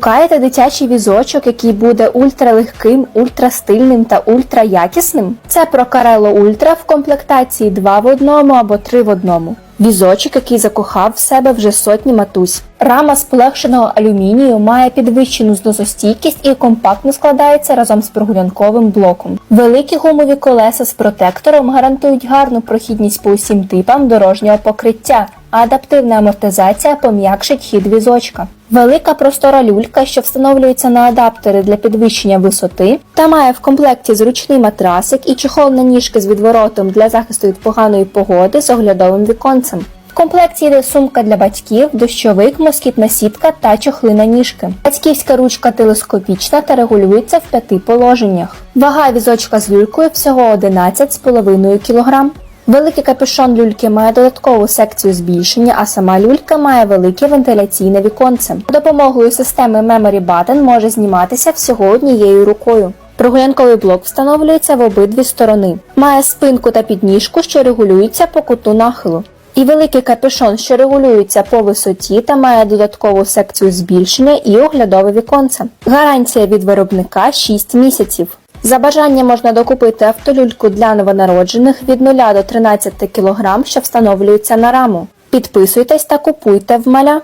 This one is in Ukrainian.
Шукаєте дитячий візочок, який буде ультралегким, ультрастильним та ультраякісним? Це Прокарело Ультра в комплектації 2 в одному або 3 в одному. Візочок, який закохав в себе вже сотні матусь. Рама з полегшеного алюмінію має підвищену зносостійкість і компактно складається разом з прогулянковим блоком. Великі гумові колеса з протектором гарантують гарну прохідність по усім типам дорожнього покриття, адаптивна амортизація пом'якшить хід візочка. Велика простора люлька, що встановлюється на адаптери для підвищення висоти, та має в комплекті зручний матрасик і чохол на ніжки з відворотом для захисту від поганої погоди з оглядовим віконцем. В комплекті йде сумка для батьків, дощовик, москітна сітка та чохли на ніжки. Батьківська ручка телескопічна та регулюється в п'яти положеннях. Вага візочка з люлькою всього 11,5 кг. Великий капюшон люльки має додаткову секцію збільшення, а сама люлька має велике вентиляційне віконце. Допомогою системи Memory Button може зніматися всього однією рукою. Прогулянковий блок встановлюється в обидві сторони. Має спинку та підніжку, що регулюються по куту нахилу. І великий капюшон, що регулюється по висоті та має додаткову секцію збільшення і оглядове віконце. Гарантія від виробника 6 місяців. За бажанням можна докупити автолюльку для новонароджених від 0 до 13 кг, що встановлюється на раму. Підписуйтесь та купуйте в маля.